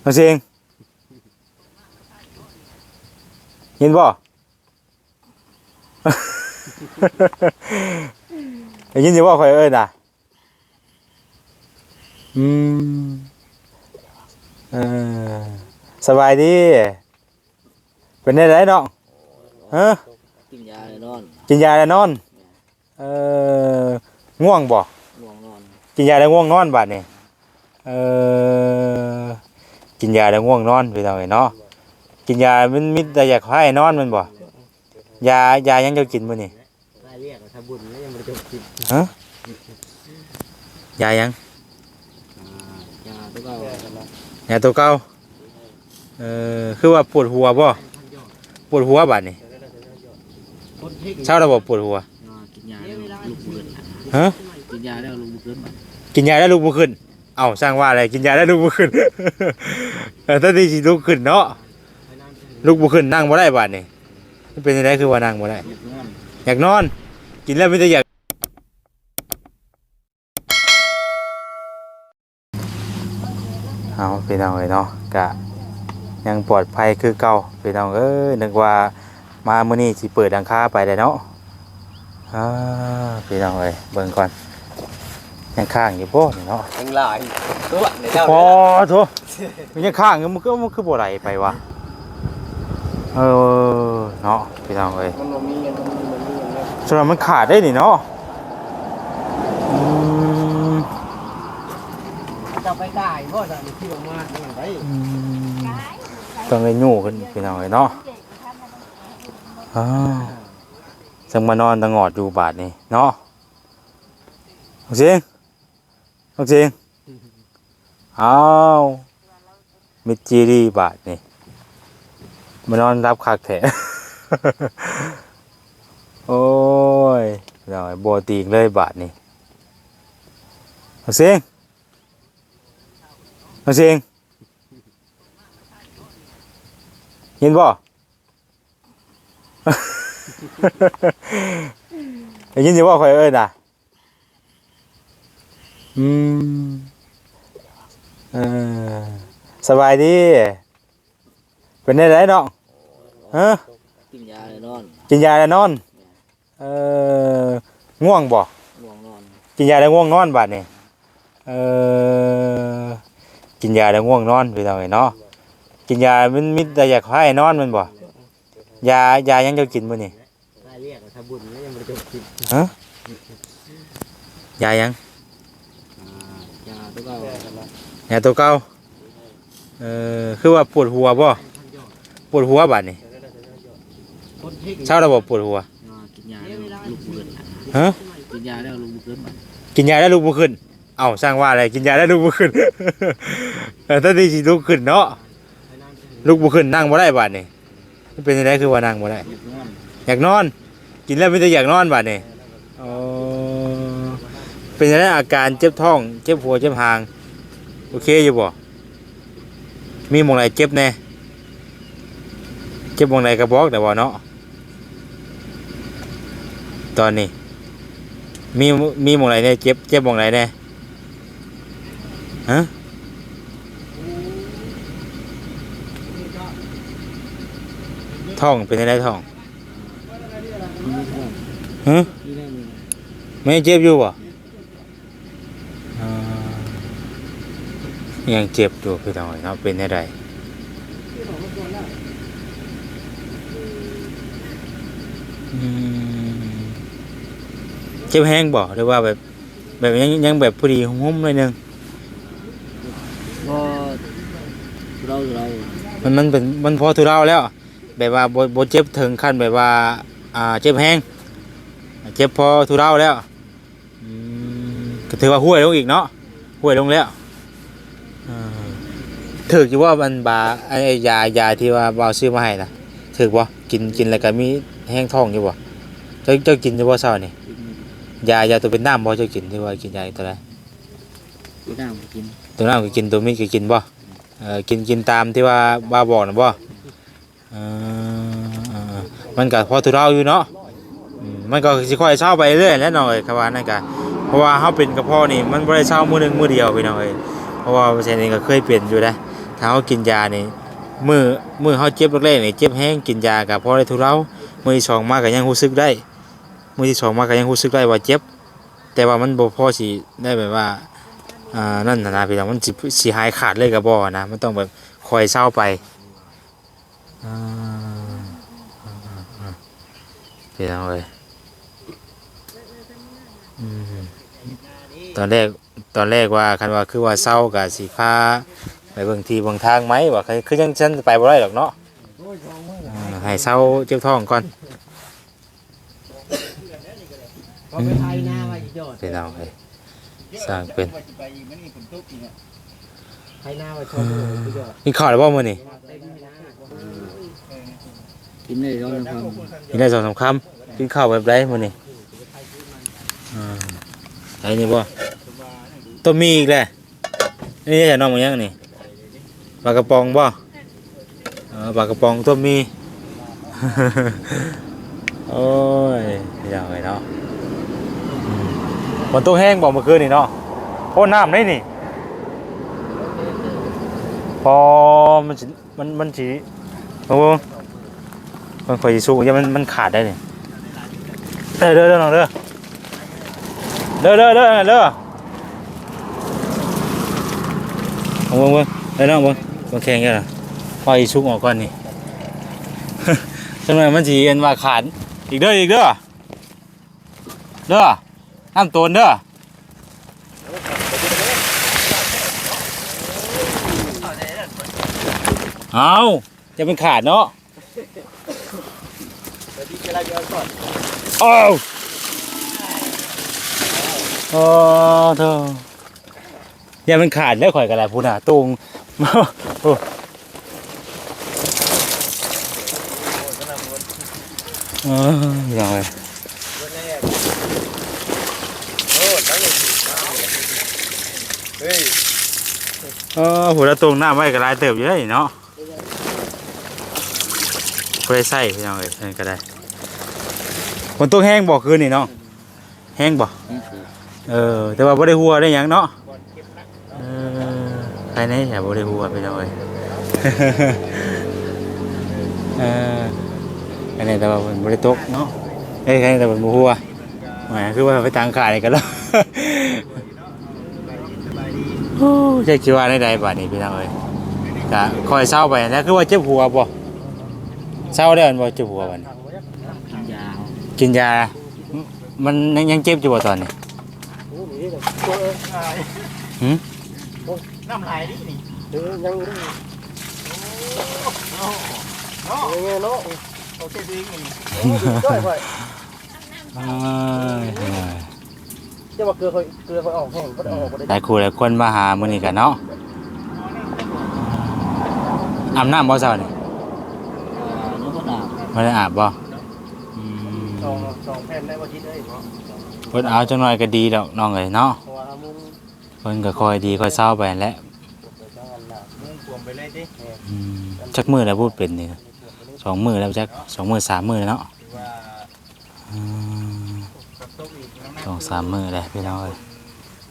เอาเสียงยินบ่ได้ยินสิว่าข่อยเอิ้นน่ะอืมเออสบายดี เป็นได้ไรเนาะฮะกินยาเลยนอนกินยาแล้วนอน เออง่วงบ่ง่วงนอน กินยาแล้วง่วงนอนบาดนี่เออ กินยาแล้วง่วงนอนพี่น้องเอ้ยเนาะกินยามันมีแต่อยากให้นอนมันบ่ยายายังจะกินมื้อนี่ได้เรียกทำบุญแล้วยังไม่ได้จบกินยายังยาตัวก็ยาตัวเก่าเออคือว่าปวดหัวบ่ปวดหัวบาดนี่เช้าแล้วบ่ปวดหัวกินยาแล้วลูกเกินฮะกินยาแล้วลูกเกินกินยาแล้วลุกบ่ขึ้น เอาสร้างว่าอะไรกินยาแล้ลุกบ่ขึ้นเออตอนนี้สิลุกขึ้นเนาะลุกบ่ขึ้นนั่งบ่ได้บาดนี่เป็นจังไดคือว่านั่งบ่ได้อยากนอน กินแล้วไมแต่ได้อยากเอาพี่น้องเอ้ยเนาะกะยังปลอดภัยคือเก่าพี่น้องเอ้ยนึกว่ามามื้อนี้สิเปิดดังคาไปได้เนาะอ่าพี่น้องเอ้ยเบิ่งก่อน ยังข้างอยู่บ่นี่เนาะยังหลายตัวในเจ้าพอโถมันยังข้างอยู่มันก็มันคือบ่ไหลไปวะเออเนาะพี่น้องเอ้ยมันมีเงินมันมีมันมีเงินสำหรับมันขาดได้นี่เนาะอืมจะไปได้ก็จะมีที่ออกมาอย่างไรอืมต้องเลยยู่ขึ้นพี่น้องเลยเนาะอ้าวจังมานอนตะงอดอยู่บาทนี่เนาะเอาเสียง เอาเสียงเอาวมิดจีรีบาทนี่มานอนรับคักแถโอ้ยพี่อยบัวตีกเลยบาทนี่เอาเสียงเอาเสียงเห็นบ่ได้ยินสิว่าข่อยเอิ้นน่ะ อืมเออสบายดี เป็นได้ไรเนาะฮะกินยาเลยนอนกินยาแล้วนอน เออง่วงบ่ง่วงนอนกินยาแล้วง่วงนอนบาดนี่เออกินยาแล้วง่วงนอนพี่น้องเอ้ยเนาะกินยามันมีแต่อยากให้นอนมันบ่ยายายังจะกินมื้อนี่ได้เรียกทำบุญแล้วยังไม่ได้จบกินยายัง ยาตัวก็ยตัวเก่าเออคือว่าปวดหัวบ่ปวดหัวบาดนี่เช้าแล้วบ่ปวดหัวกินยาแล้วลูกเกินฮะกินยาแล้วลูกเกินกินยาแล้วลุกบ่ขึ้นเอ้าสร้างว่าอะไรกินยาแล้วลุกบ่ขึ้นเออตอนนี้สิลุกขึ้นเนาะลุกบ่ขึ้นนั่งบ่ได้บาดนี่เป็นจังไดคือว่านั่งบ่ได้อยากนอน กินแล้วไม่ได้อยากนอนบาดนี่ เป็นจังไดอาการเจ็บท้อง เจ็บหัวเจ็บหาง โอเคอยู่บ่มีมองไหนเจ็บแน่เจ็บมองไหนก็บอกแต่ว่เนาะตอนนี้ มีมีมองไหนเนี่ยเจ็บเจ็บมองไหนเนี่ยฮะท้องเป็นอะไรท้องฮะไม่เจ็บอยู่บ่ ยังเจ็บอยู่พี่น้องเนาะเป็นอะไรอืมเจ็บแห้งบ่หรือว่าแบบ แบบยังยังแบบพอดีหุ้มๆหน่อยหนึงก็เราเรามันมันเป็นมันพอทุเราแล้ว แบบว่าบ่บ่เจ็บถึงขั้นแบบว่า อ่า เจ็บแห้งเจ็บพอทุเราแล้วอืมก็ถือว่าห้วยลงอีกเนาะห้วยลงแล้วอ่า ถืออยู่ว่ามันบาไอ้ไอ้ยายาที่ว่าบ่าวซื้อมาให้นะถือบ่กินกินแล้วก็มีแห้งท้องอยู่บ่เจ้าเจ้ากินอยู่บ่เช้านี่ยายาตัวเป็นน้ำบ่เจ้ากินที่ว่ากินยาตัวใดกินน้ำกินตัวน้ำก็กินตัวมีก็กินบ่เออกินกินตามที่ว่าบ่าบอกนะบ่เออเออมันก็พอทุเราอยู่เนาะอืมมันก็สิค่อยเช้าไปเรื่อยแหล้วหน่อยครับว่านั่นก็เพราะว่าเฮาเป็นกระเพาะนี่มันบ่ได้เช้ามื้อหนึงมื้อเดียวพี่น้องเอ้ยเพราะว่าเช่นนี้ก็เคยเป็นอยู่นะ ถ้าเฮากินยานี่มือมือเฮาเจ็บแรกๆนี่เจ็บแห้งกินยาก็พอได้ทุเลามือที่สองมากก็ยังรู้สึกได้ มือที่สองมากก็ยังรู้สึกได้ว่าเจ็บ แต่ว่ามันบ่พอสิได้แบบว่าอ่านั่นนะพี่น้องมันสิสิหายขาดเลยก็บ่นะมันต้องแบบคอยเศร้าไปอ่าพี่น้องเอ้ยอืมตอนแรกตอนแรกว่าคันว่าคือว่าเศร้าก็สิพา เบิ่งที่เบิ่งทางไหมว่าคือคือจังฉันไปบ่ได้หรอกเนาะโอ้ยสองมืออ่าให้เศร้าเจ็บท้องก่อนพอไปไทยหน้าไว้อีกยอดพี่น้องเอ้ยสร้างเป็นไทยหน้าไว้ชมอีกยอดกินข้าวแล้วบ่มื้อนี้เต็มหน้ากินได้ร้อยละพันกินได้สองสามคำกินข้าวแบบไรมื้อนี้อ่าไอ้นี่บ่ต้มมีอีกแหละนี่จะน้องมันยังนี่ ปลากระป๋องบ่เออปลากระป๋องต้มมี โอ้ยพี่น้องเอ้ยเนาะมฝนตกแห้งบ่เมื่อคืนนี่เนาะโอ้น้ำได้นี่ พอมันสิมันมันสิโอ้โหมันคอยสู้ย่ามันมันขาดได้นี่เด้อเด้อเด้อน้องเด้อเด้อเด้อเด้อเด้อเอาเบิ่งเบิ่งเด้อน้องเบิ่ง เบิ่งแข็งแค่ล่ะคอยสุกออกก่อนนี่จังไดมันสิเอ็นว่าขาด อีกเด้ออีกเด้อเด้อน้ำโตนเด้อเอาจะเป็นขาดเนาะโอ้าวโอ้เธออย่ามันขาดแล้วข่อยกันแหละพูดน่ะตุง โอ้เออยังไงเออหัวละตงหน้าไว้กับลายเติบอยู่ได้เนาะบ่ได้ใส่พี่น้องเอ้ยนั่นก็ได้ฝนตกแห้งบ่คืนนี่เนาะแห้งบ่เออแต่ว่าบ่ได้หัวได้ยังเนาะายในแถวบ่ได้หัวพี่น้องเอ้ยเอออันนี้แต่ว่ามันบ่ได้ตกเนาะเอ้ยแค่นี้แต่มันบ่หัวแหมคือว่าไปทางขาดนี่กันแล้วโอ้จะคิดว่าได้ใดบัดนี้พี่น้องเอ้ยก็คอยเศร้าไปนะคือว่าเจ็บหัวบ่เศร้าได้วมันบ่เจ็บหัวบัดนี้กินยากินยา มันยังยังเจ็บอยู่บ่ตอนนี้โอ้ยตัวเอ้ยหืม น้ำลายดินี่ เออยังอยู่ดิโอ้เนาะเนาะเนาะโอเคดีนี่ด้วยค่อยอ้ายเอ้ยจะว่าเกลือค่อยเกลือค่อยออกแห้งก็ได้ออกบ่ได้หลายคู่หลายคนมาหามื้อนี้กันเนาะอาบน้ำบ่เช้านี่น้องก็ดาบบ่ได้อาบบ่อืมสองสองแผ่นได้บ่คิดได้เนาะเพิ่นเอาจังหน่อยก็ดีดอกน้องเอ้ยเนาะเพราะว่ามุงเพิ่นก็คอยดีคอยเศร้าไปแหล้วไปจังอันน่ะมุงกวมไปเลยดิอืมจักมื้อแล้วพูดเป็นนี่สองมื้อแล้วจักสองมื้อสามมื้อแล้วเนาะว่าอืมกับตกอีกน้ำหสองสามมื้อแล้วพี่น้องเอ้ย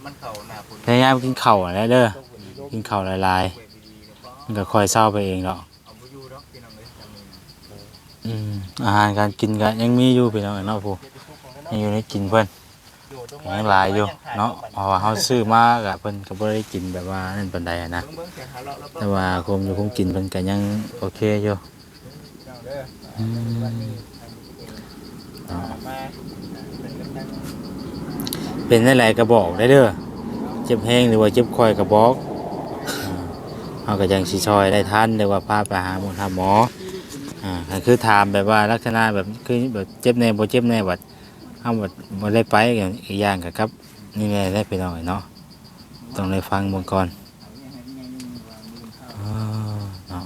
มันเข้าหน้าฝนพยายามกินข้าวแล้วเด้อตกอีกกินข้าวหลายเปิดดีๆก็ๆมันก็คอยเศร้าไปเองดอกเอาบ่อยู่ดอกพี่น้องเอ้ยจำนี่อืมอาหารการกินก็ยังมีอยู่พี่น้องเนาะผู้ยังอยู่ในกินเพิ่น ยังหลายอยู่เนาะเพราะว่าเฮาซื้อมาก็เพิ่นก็บ่ได้กินแบบว่านั่นปานใดอะนะแต่ว่าคงอยู่คงกินเพิ่นก็ยังโอเคอยู่เจ้าเด้ออืมเป็นได้หลายก็บอกได้เด้อเจ็บแห้งหรือว่าเจ็บคอยก็บอกเฮาก็ยังสิช่วยได้ทันหรือว่าพาไปหาหมอหาหมออ่าคือถามแบบว่าลักษณะแบบคือแบบเจ็บแน่บ่เจ็บแน่บัด เฮาบ่บ่ได้ไปอย่างอีกอย่างก็ครับ นี่แน่ได้ไปหน่อยเนาะต้องได้ฟังบิ่งก่อนอ๋อเนาะ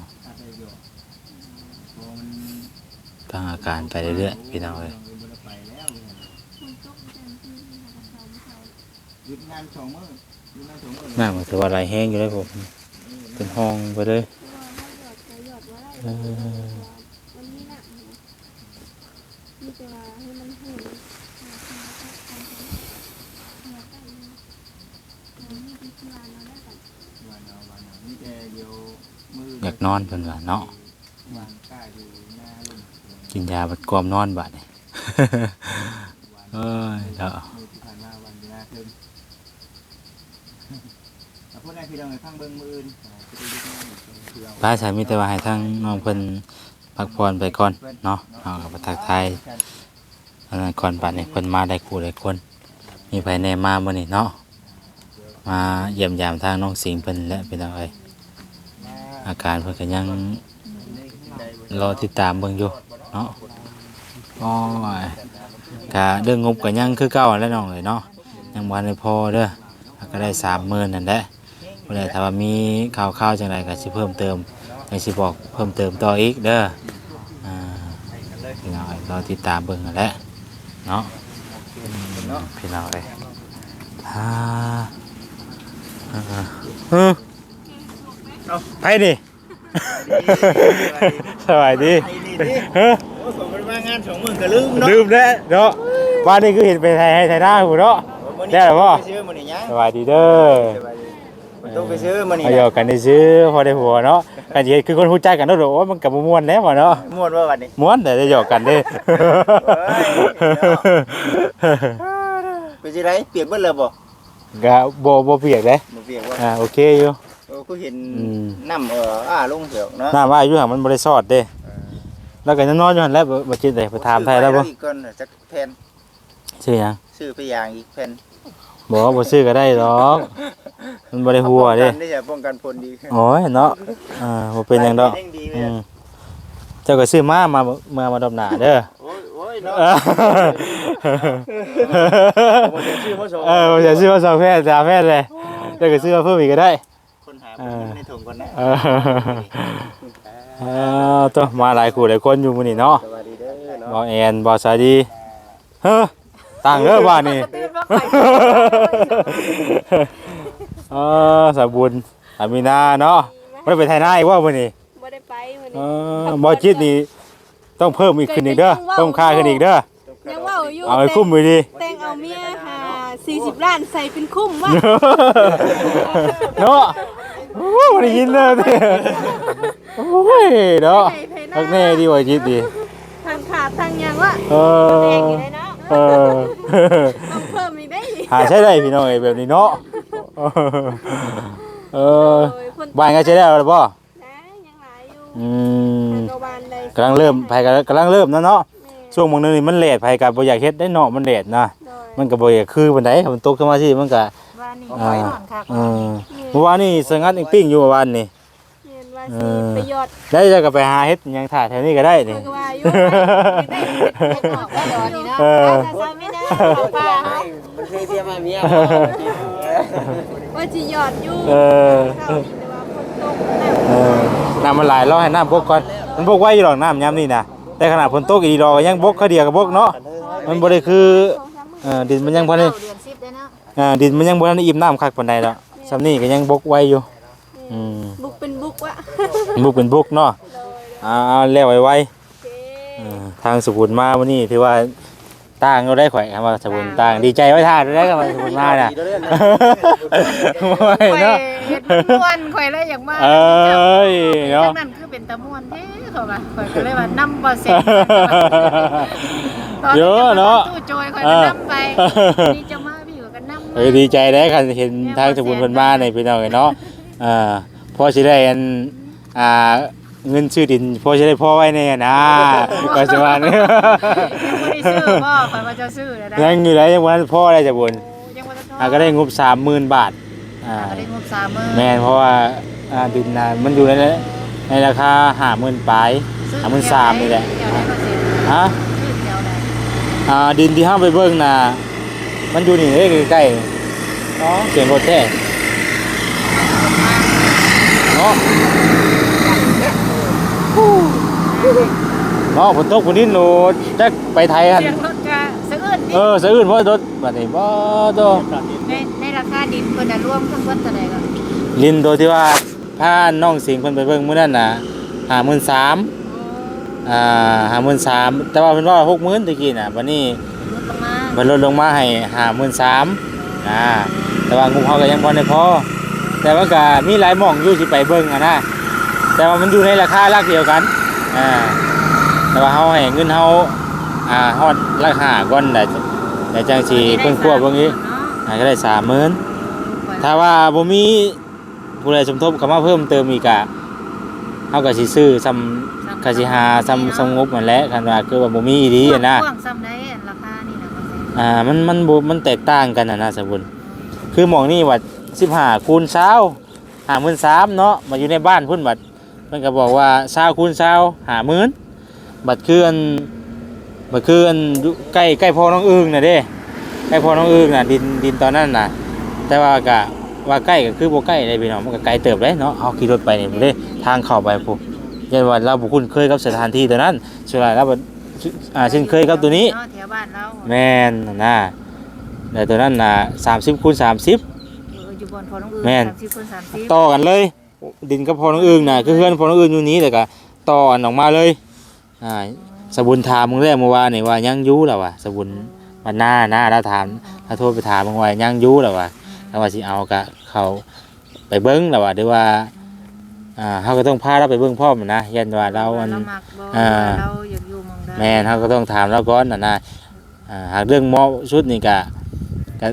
ฟังอาการไปเรื่อยๆพี่น้องเอ้ยนสองมื้อหยุดงามันถือว่าไหลแห้งอยู่เลยผมเป็นห้องไปเลยเออ มันมีหนักนะมีแต่ว่าให้มันเห็นหัวใจมันมีพิธีการเราได้แบบ วันเอาวันเอามีแต่เดี๋ยวมืออยากนอนเพิ่นว่าเนาะวางก้าอยู่หน้าลุงกินยาบัดกวามนอนบัดนี่ เอ้ยเด้อมือที่ผ่านมาวันหน้าเพิ่มเอาพูดได้พี่น้องให้ฟังเบิ่งมืออื่นอ่าจะได้ยึดมั่นเพื่อพระชายมีแต่ว่าให้ทางน้องเพิ่นพักผ่อนไปก่อนเนาะเอากับทักทายอันนั้นก่อนบัดนี้เพิ่นมาได้คู่ได้คนมีภายในมาบ่นี่เนาะ มาเยี่ยมยามทางน้องสิงห์เพิ่นและเป็นจังไดอาการเพิ่นก็ยังรอติดตามเบิ่งอยู่เนาะโอ้ยก็เรื่องงบก็ยังคือเก่าแล้วน้องเลยเนาะยังบ่ทันได้พอเด้อก็ได้30,000นั่นแหละบ่ได้ถ้าว่ามีข่าวๆจังไดก็สิเพิ่มเติมก็สิบอกเพิ่มเติมต่ออีกเด้ออ่าพี่น้องเอ้ยรอติดตามเบิ่งนั่นแหละเนาะพี่น้องเอ้ยอ่า เออไปดิสวัสดีเฮ้อโอ้ผมไปมางานสองหมื่นก็ลืมเนาะลืมแล้วเนาะวันนี้คือเห็นไปไทยให้ไทยหน้าหูเนาะได้เหรอพ่อไปซื้อมื้อนี้ยังสวัสดีเด้อมันต้องไปซื้อมื้อนี้มาเดียวกันได้ซื้อพอได้หัวเนาะกันสิคือคนรู้จักกันเนาะโอ้มันกับม่วนแล้วว่ะเนาะม่วนว่าวันนี้ม่วนแต่จะหยอกกันเด้ไปสิได้เปียกเบิดเลยบ่ ก็บ่บ่เปียกเด้บ่เปียกว่าอ่าโอเคอยู่โอ้กูเห็นอืมน้ำเอออ้าลงเถอะเนาะน้าว่าอายุห่างมันบริสอดเด้แล้วก็ยังนอนอยู่หันแหล้วบ่คิดเลยไปถามไทยแล้วบ่ซื้อไปอีกก่อนจักแผ่นชื่อหยังซื้อไปอย่างอีกแผ่นบอกว่าบ่ซื้อก็ได้หรอกมันบ่ได้หัวเด้ป้องกันได้จะป้องกันผลดีโอ้ยเนาะอ่าบ่เป็นหยังดอกยังดีอืเนี่ยมเจ้าก็ซื้อมามามามาดอบหน้าเด้อโอ้ยโอ้ย เนาะเออบ่ได้ชื่อพ่อโสเออบ่อยากซื้อมาสองแพทย์สามแพทย์เลยเจ้าก็ซื้อมาเพิ่มอีกก็ได้ คนหาเออในถุงก่อนนะเออเออตัวมาหลายคู่หลายคนอยู่มื้อนี้เนาะสวัสดีเด้อเนาะบ่แอนบ่สาดีเฮ้อต่างเด้อบ้านนี่เออสาบุญสามีนาเนาะไม่ได้ไปไทยนาอีกว่ามื้อนี้บ่ได้ไปมื้อเอนี้อบ่จิตนี่ ต้องเพิ่มอีกขึ้นอีกเด้อต้องค่าขึ้นอีกเด้อยังเว้าอยู่เอาให้คุ้มมือดีแต่งเอาเมียหา40ล้านใส่เป็นคุ้มวะเนาะโอ้บ่ได้ยินเลยเด้อโอ้ยเนาะพักแน่ดีกว่าจิตดีทางขาดทางหยังวะเออแดงอยู่เลยเนาะเออต้องเพิ่มอีกได้อีกหาใช้ได้พี่น้องเอ้ยแบบนี้เนาะเออโอ้ยคนบ้านก็ใช้ได้แล้วบ่นะยังหลาย อยู่อืมทางโรงพยาบาลใดกำลังเริ่มไผกกำลังเริ่มนะเนาะแม่ช่วงบางนึงนี่มันเลทไผกับบ่อยากเฮ็ดได้เนาะมันเลทนะโดยมันก็บ่อยากคือปานใดมันตกขึ้นมาสิมันก็ว่านี่อ่าไปนอนคักเออเมื่อวานนี่สงัดอิงปิ้งอยู่เมื่อวานนี่ เรียนว่าเอสิอไปยอดได้จะก็ไปหาเฮ็ดหยังถ่ายแถวนี้ก็ได้นี่เพิ่นก็ว่าอยู่ได้ออกได้ดอกนี่เนาะเออ ถ้าซ้ำไม่ได้เอาป้าเฮามันเคยเตรียมมาเมียว่าสิยอดอยู่เออ เข้านี่แต่ว่าคนตกน้ำเออ น้ำมันไหลรอให้น้ำบกก่อนมันบกไว้อยู่หรอกน้ำยามนี่นะแต่ขนาดฝนตกอีดีรอก็ยังบกเขาเดียวก็บกเนาะมันบ่ได้คือเออดินมันยังบ่ได้เดือน10ได้เนาะอ่าดินมันยังบ่ทันได้อิ่มน้ำคักปานใดดอกซำนี้ก็ยังบกไว้อยู่อืมบุกเป็นบุกวะบุกเป็นบุกเนาะอ่าเอาแล้วไว้ไว้โอเคเออทางสุขุนมาวันนี้ถือว่าต่างเราได้ข่อยคำว่าสุขุนต่างดีใจไว้ท่าได้คำว่าสุขุนมาน่ะไม่ข่อยเนาะ เฮ็ดม่วนข่อยเลยอยากมาเอ้ยเนาะงนั้นคือเป็นตะม่วนแท้เขาว่าข่อยก็เลยว่านำบ่เสร็จเยอะเนาะตู้โจยข่อยก็นำไปนี่จะมาพี่อยู่ก็นำเออดีใจได้คันเห็นทางสุขุนเพิ่นมาในพี่น้องเนาะอ่าพอสิได้อันอ่าเงินชื่อดินพอสิได้พ่อไว้แน่นะก็สิว่าเนี่ยยังบ่ได้ซื้อบ่ข่อยว่าจะซื้อแล้วนะยังอยู่แล้วยังวันพ่อได้จะบุญยังบ่ได้ทออ่าก็ได้งบ30,000บาท อ่าก็ได้งบ30,000แม่นเพราะว่าอ่าดินน่ะมันอยู่ในในราคาห้าหมื่นปลายซื้ห้าหมื่นสามนี่แหละเดี๋ยวได้เปอร์เซ็นต์ฮะซื้อเดี๋ยวได้อ่าดินที่ห้าไปเบิ่งน่ะมันอยู่นี่เอ้ยใกล้ๆเนาะเสียงรถแท้เนาะเนาะฝนตกฝนดินโหนดจักไปไทยหั่นเสียงรถก็สะอื้นเออสะอื่นเพราะรถบัดนี้บ่โตในในราคา ดินเพิ่นน่ะรวมทั้งหมดเท่าใดก็ลินตัวที่ว่าพาน้องสิงห์เพิ่นไปเบิ่งมื้อนั้นน่ะ53,000อ่าห้าหมื่นสามแต่ว่าเพิ่นว่าหกหมื่นตะกี้น่ะวันนี้ลดลงมาเพิ่นลดลงมาให้ห้าหมื่นสามอ่าแต่ว่างบเฮาก็ยังบ่ได้พอแต่ว่าก็มีหลายหม่องอยู่สิไปเบิ่งอะนะแต่ว่ามันอยู่ในราคาหลักเดียวกันอ่าแต่ว่าเฮาให้เงินเฮาอ่าฮอดราคาก่อนได้แต่จังสิเพิ่นคั่วเบิ่งอีกอ่าก็ได้30,000 ถ้าว่าบ่มีผู้ใดสมทบเข้ามาเพิ่มเติมอีกอะเฮาก็สิซื้อซ้ำกสิหาซ้ำสงบมันแหละคันว่าคือว่าบ่มีอีหลีอะนะกว้างซ้ำได้ราคานี่นะบ่แซ่อ่ามันมันบ่มันแตกต่างกันน่ะนะสมบุญคือหมองนี่ว่า15คูณ20 53,000เนาะมาอยู่ในบ้านพุ่นบัดมันก็บอกว่า20คูณ20 50,000บัดคืออันบัดคืออันอยู่ใกล้ใกล้พ่อน้องอึ้งน่ะเด้ใกล้พ่อน้องอึ้งน่ะดินดินตอนนั้นน่ะ แต่ว่าก็ว่าใกล้ก็คือบ่ใกล้เลยพี่น้องมันก็ไกลเติบเลยเนาะเอาขี่รถไปนี่บ่ได้ทางเข้าไปพุ่นยันว่าเราบ่คุ้นเคยกับสถานที่ตัวนั้นส่วนหลายเราบ่อ่าเช่นเคยกับตัวนี้เาะแถวบ้านเราแม่นน่ะแต่ตัวนั้นน่ะ30คูณ30เอออยู่บนพอน้องอื่นแม่น30คน30ต่อกันเลย ดินกับพอน้องอึ่งน่ะคือเพื่อนพอน้องอึ่งอยู่นี้แต่ก็ต่ออันออกมาเลยอ่าสบุญถามมึงแรกเมื่อวานนี่ว่ายังอยู่แล้ววะสบุญมันหน้าหน้าแล้วถามถ้าโทรไปถามมึงว่ายังอยู่แล้ววะ แล้วว่าสิเอากะเขาไปเบิ้งแล้ววะหรือว่าอ่าเขาก็ต้องพาเราไปเบิ้งพ่อมันนะยันว่าเราอัน เรามักบ่อ่า เราอยากอยู่หมองใดแม่นเขาก็ต้องถามเราก่อนนะนะอ่าหากเรื่องหมอชุดนี่กะกะ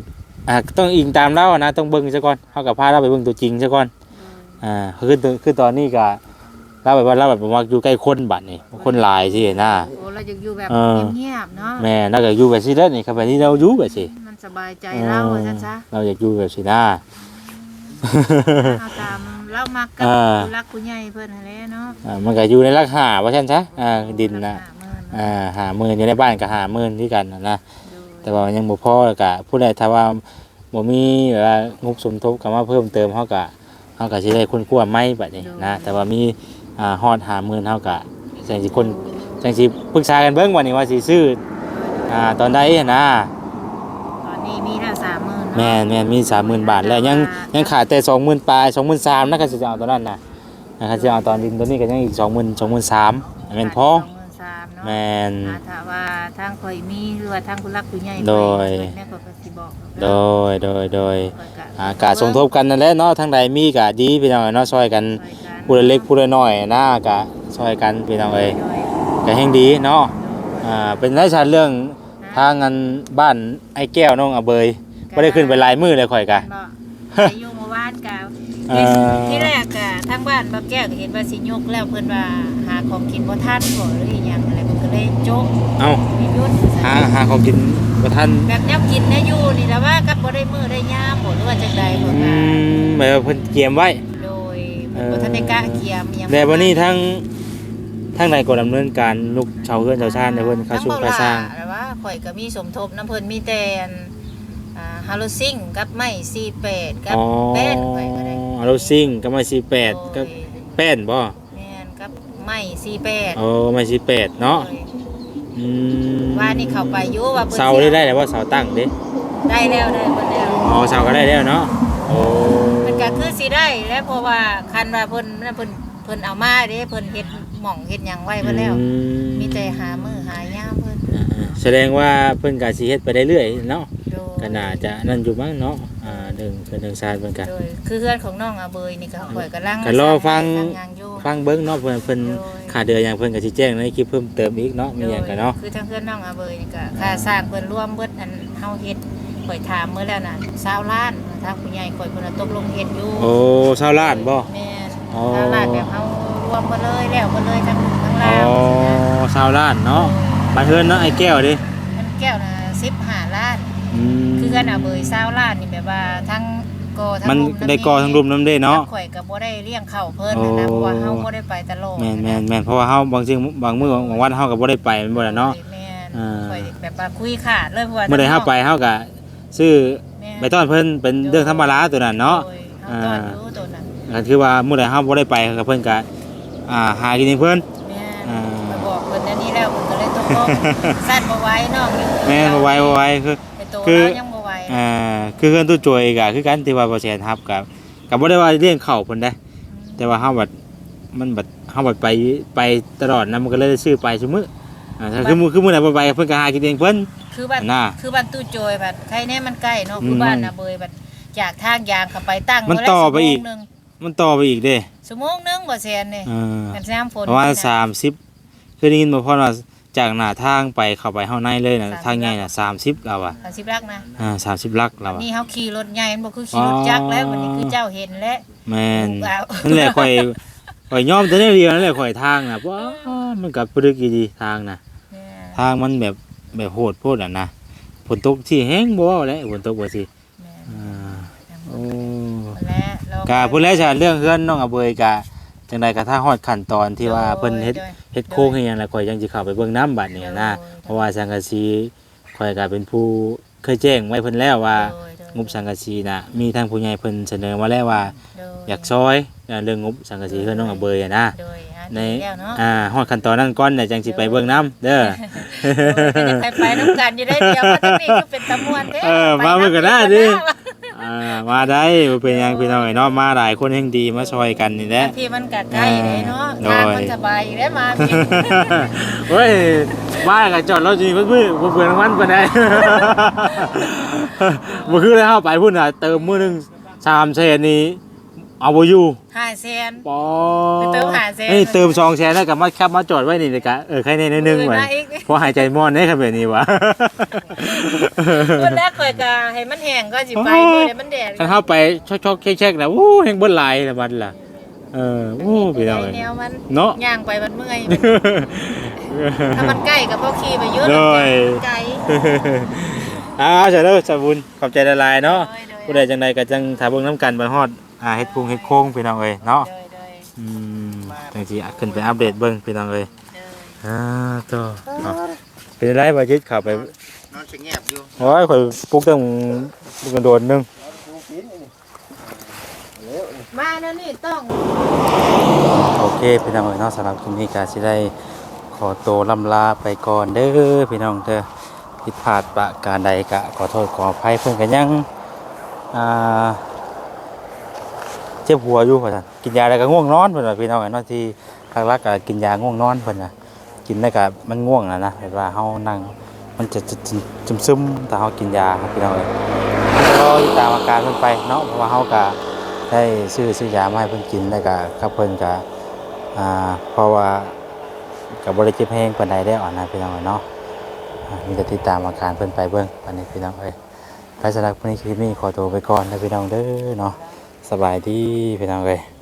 อ่าต้องอิงตามเราอะนะต้องเบิ่งซะก่อนเขากับพาเราไปเบิ่งตัวจริงซะก่อนอ่าคือตัวคือตอนนี้กะเราแบบว่าเราแบบว่าอยู่ใกล้คนบัดนี่คนหลายสินะ โอ้เราอยากอยู่แบบเออ เงียบๆเนาะแม่เราก็อยู่แบบสิแล้วนี่ครับแบบนี้เราอยู่แบบสิมัน สบายใจเราว่าซั่นซะเราอยากอยู่แบบสินะเอาตามเรามักกับอ่าผู้รักผู้ใหญ่เพิ่นนั่นแหละเนาะอ่ามันก็อยู่ในราคาว่าฉันซะอ่าดินนะห้าหมื่นอ่าหาหมื่นอยู่ในบ้านก็หาหมื่นที่กันนะนะดูแต่ว่ามันยังบ่พอแล้วก็ผู้ใดถ้าว่าบ่มีแบบว่างบสมทบเข้ามาเพิ่มเติมเฮาก็เฮาก็สิได้คนกลัวไม่บัดนี้นะแต่ว่ามีอ่าฮอด50,000เฮาก็จังสิคนจังสิปรึกษากันเบิ่งว่านี่ว่าสิซื้ออ่าตอนใดนะ ตอนนี้มีแล้ว30,000เนาะแม่นแม่นมี30,000บาทแล้วยังยังขาดแต่20,000ปลาย23,000นะก็สิจะเอาตอนนั้นน่ะนะครับจะเอาตอนดินตัวนี้ก็ยังอีก20,000 23,000แม่นพอ23,000เนาะแม่นอ่าถ้าว่าทางข่อยมีหรือว่าทางผู้รักผู้ใหญ่โดยไปแม่ก็ก็สิบอกโดยโดยโดยข้อยก็อากาศสมทบกันนั่นแหละเนาะทางใดมีก็ดีพี่น้องเอ้ยเนาะช่วยกันช่วยกันผู้ละเล็กผู้ละน้อยนะก็ช่วยกันพี่น้องเอ้ยโดยก็แห่งดีเนาะอ่าเป็นไรชาเรื่อง ทางอันบ้านไอ้แก้วน้องอเบยบ่ได้ขึ้นไปหลายมื้อเลยข่อยกะบ่ไปอยู่เมื่อวานกะเอ่อ ที่แรกกะทางบ้านบ่แก้วก็เห็นว่าสิยกแล้วเพิ่นว่าหาของกินบ่ทันบ่หรืออีหยังอะไรเพิ่นก็เลยโจ๊กเอ้ามียุทธหาหาของกินบ่ทันแบบแนวกินได้อยู่นี่แหละว่ากับบ่ได้มื้อได้ยามบ่หรือว่าจังใดอืเพิ่นว่ามแบบว่าเพิ่นเตรียมไว้ โดยเพิ่นบ่ทันได้กะเกียมอิหยังแต่วันนี้ทางทางใดก็ดำเนินการลูกชาวเฮือนชาวชาติในเพิ่นค่าสูงค่าสร้างแต่ว่า ข่อยก็มีสมทบน้ำเพิ่นมีแต่อันอ่าฮาโลซิงกับไม้48กับอ๋อแป้นข่อยก็ได้เอารถซิ่งก็มา48ก็โดยแป้นบ่แม่นกับไม้48โอ้มา48เนาะอืมว่านี่เข้าไปอยู่ว่าพิ่นเสาได้ได้แล้วว่าเสาตั้งเด้ได้แล้วได้เพิ่นแล้วอ๋อเสาก็ได้แล้วเนาะโอ้มัน ก็คือสิได้แล้วเพราะว่าคันว่าเพิ่นนั่นเพิ่นเพิ่นเอามาเด้เพิ่นเฮ็ดหม่องเฮ็ดหยังไว้เพิ่นแล้ว อืมีแต่หามือหายามเพิ่นอ่าๆแสดงว่าเพิ่นก็สิเฮ็ดไปได้เรื่อยเนาะโดยก็น่าจะนั่นอยู่มั้งเนาะอ่าเรื่องเรื่องชาติเพิ่นก็ โดยคือเพื่อนของน้องอาเบยนี่ก็ข่อยกํลังก็รอฟัง สร้าหยังอยู่ ฟังเบิ่งเนาะเพิ่นเพิ่นโดยค่าเดือนหยังเพิ่นก็สิแจ้งในคลิปเพิ่มเติมอีกเนาะมีหยังก็เนาะ คือทั้งเพื่อนน้องอาเบยนี่ก็ค่าสร้างเพิ่นรวมเบิดอันเฮาเฮ็ดข่อยถามมื้อแล้วน่ะ20ล้าน ทางผู้ใหญ่ข่อยเพิ่นนะตกลงเฮ็ดอยู่โอ้ชาวล้านบ่ แม่นอ๋อ20ล้านแบบเฮารวมมาเลยแล้วก็เลยทั้งทั้งอ๋ลาวอชาวล้านเนาะบ้านเฮือนเนาะไอ้แก้วดิมันแก้วน่ะ15ล้าน อืมคือกันอาเบย20ล้านนี่แบบว่าทั้งกอทั้งมันรุำได้กอทั้งรุมน้ำเด้เนาะ ข่อยก็บ่ได้เลี้ยงข้าวเพิ่นนะนะโอ้ เพราะว่าเฮาบ่ได้ไปตลอดแม่นแม่นแม่นเพราะว่าเฮาบางสิ่งบางมื้อบางวันเฮาก็บ่ได้ไปแม่นบ่ล่ะเนาะ แม่นอ่า ข่อยแบบว่าคุยขาดเลยเพราะว่าเมื่อใดเฮาไปเฮาก็ซื้อแม่ ไปต้อนเพิ่นเป็นเรื่องธรรมดาตัวนั้นเนาะ โดยเฮาต้อนรู้ตัวนั้นก็คือว่าเมื่อใดเฮาบ่ได้ไปกับเพิ่นก็อ่าหากินเองเพิ่น แม่นอ่า มาบอกเพิ่นอันนี้แล้วเพิ่นก็เลยตกลงสั้นบ่ไหว้น้องยังแม่นบ่ไหวบ่ไหวคือแต่โตคือแล้วยังบ่ไหวอ่าคือเพื่อนตู้จวยก็คือกันที่ว่าบ่แสนรับกับก็บ่ได้ว่าเลี้ยงเข้าวเพิ่นได้ แต่ว่าเฮาบัดมันบัดเฮาบัดไปไปตลอดนะมันก็เลยได้ซื้อไปซุมื้ออ่าถ้าคือมื้อคือมื้อไหนบ่ไปเพิ่นก็หากินเองเพิ่น คือบ้านน่ะคือบ้านตู้โจยบัดใครแน่มันใกล้เนาะอืมคือบ้านน่ะเบยบัดจากทางยางเข้าไปตั้งมันไว้แล้วต่อไปอีก ชั่วโมงหนึ่งมันต่อไปอีกเด้ชั่วโมงหนึงบ่แซนนี่เออกันแซมฝนประมาณนี่นะ30คือได้ยินบ่พอว่าจากหน้าทางไปเข้าไปเฮาในเลยน่ะสามสิบ ทางใหญ่น่ะ30แล้วอะสามสิบลักนะอ่า30ลักแล้วอะ นี่เฮาขี่รถใหญ่มันบ่คือขี่รถจักรแล้ววันนี้คือเจ้าเห็นแล้ว แม่นเอานั่นแหละข่อยข่อยยอมแต่เรื่องเดียวนั่นแหละข่อยทางน่ะว้ามันก็ปรึกอีดีทางน่ะ เนี่ยทางมันแบบ แบบโหดโพดอะนะฝนตกที่แห้งบ่เว้าแหล้วฝนตกว่าสิแม่อ่าโอ้และเรากะพูดแล้วจ้ะเรื่องเฮือนน้องอเบยกะจังใดกะถ้าฮอดขั้นตอนที่ว่าเพิ่นเฮ็ดโดยเฮ็ดโค้งให้หยังแล้วข่อยยังสิเข้าไปเบิ่งน้ำบัดนี้นะเพราะว่าสังกะสีข่อยก็เป็นผู้เคยแจ้งไว้เพิ่นแล้วว่า โดยโดยงบสังกะสีน่ะมีทางผู้ใหญ่เพิ่นเสนอมาแล้วว่า โดอยากซอยเรื่องงบสังกะสีเฮือนน้องอเบยอะนะ โดยอะ ในแล้วเนาะอ่าฮอดขั้นตอนนั้นก่อนเดี๋ยวจังสิไปเบิ่งน้ำเด้อไปไปน้ำกันอยู่ได้เดียวว่าทั้งนี้คือเป็นตะมวนเด้เออมาเบิ่งกันได้ดิอ่ามาได้บ่เป็นหยังพี่น้องไอ้เนาะมาหลายคนแห่งดีมาซอยกันนี่แหละพี่มันก็ใกล้เลยเนาะทางมันสบายได้มาเฮ้ยบ้านกับจอดรถจริงเพื่อนเพื่อนมันปานใดเมื่คืนเลยเข้าไปพุ่นน่ะเติมมื้อหนึงสามแสนนี่ เอาบ่อยู่ห้าแสน ปอไปเติมห้าแสนเอ้ยเติมสองแสนแล้วก็มาแคบมาจอดไว้นี่เลยกะเออใครในนิดนึงเออเหมือนน่าอีกเพราะหายใจม่อนได้ครับแบบนี้วะ คนแรกข่อยก็ให้มันแห้งก็สิไปมื้อใดมันแดดถ้าเข้าไปชอกๆแช็กๆนะโอ้แห่งเบิ้ลไหลายละมันล่ะ เออโอ้พี่น้องไอ้เอ้ยแนวมันเนาะย่างไปมันเมื่อย ถ้ามันใกล้กับพวกขี่ไปเยอะโดยไกล อ้าวเสร็จแล้วสาบุญขอบใจละลายเนาะโดยโดย ผู้ใดจังใดก็จังถาเบิ่งน้ำกันไปฮอด อ่าเฮ็ดพุงเฮ็ดโค้งพี่น้องเอ้ยเนาะโดยโดยอืมจังสิขึ้นไปอัปเดตเบิ่งพี่น้องเอ้ยโดยอ่าตัวเอาเป็นไรบ่จิตเข้าไปนอนสิแงบอยู่โอ้ยข่อยปลุกตั้งปลุกกันโดนหนึงมาแล้วนี่ต้องโอเคพี่น้องเอ้ยเนาะสำหรับคลิปนี้ก็สิได้ขอตัวลำลาไปก่อนเด้อพี่น้องเด้อผิดพลาดประการใดก็ขอโทษขออภัยเพิ่นก็ยังอ่า เจ็บหัวอยู่เพิ่นน่ะกินยาแล้วก็ง่วงนอนเพิ่นว่าพี่น้องไอ้เนาะที่หลักๆก็กินยาง่วงนอนเพิ่นน่ะกินแล้ก็มันง่วงน่ะนะแบบว่าเฮานั่งมันจะจะซึมๆแต่เฮากินยาครับพี่น้องเอ้ยก็ติดตามอาการเพิ่นไปเนาะเพราะว่าเฮาก็ได้ซื้อซื้อยามาให้เพิ่นกินแล้วก็กับเพิ่นก็อ่าเพราะว่าก็บ่ได้เจ็บแฮงปานใดแล้วอะนะพี่น้องเอ้เนาะมีแต่ติดตามอาการเพิ่นไปเบิ่งอันนี้พี่น้องเอ้ยไปสำหรับวันนี้คลิปนี้ขอตัวไปก่อนนะพี่น้องเด้อเนาะ สบายดีพี่น้องเลย